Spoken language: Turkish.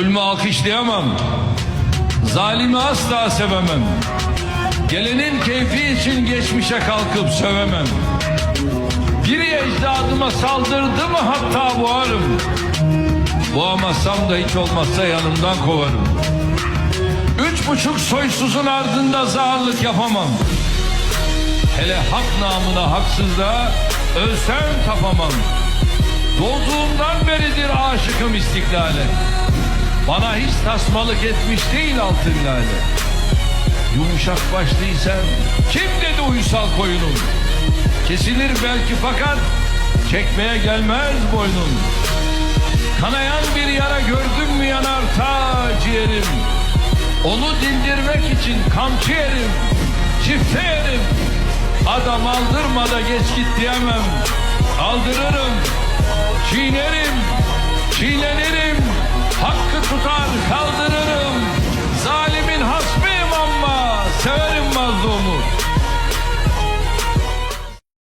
Zulmü alkışlayamam. Zalimi asla sevemem. Gelenin keyfi için geçmişe kalkıp sövemem. Biri ecdadıma saldırdı mı hatta boğarım. Boğamazsam da hiç olmazsa yanımdan kovarım. Üç buçuk soysuzun ardında zağırlık yapamam. Hele hak namına haksızlığa ölsem tapamam. Doğduğumdan beridir aşıkım istiklale. Bana hiç tasmalık etmiş değil altın lale. Yumuşak başlıysam kim dedi uysal koyunum? Kesilir belki fakat çekmeye gelmez boynum. Kanayan bir yara gördüm mü yanar ta ciğerim. Onu dindirmek için kamçı yerim, çifte yerim. Adam aldırma da geç git diyemem. Aldırırım, çiğnerim,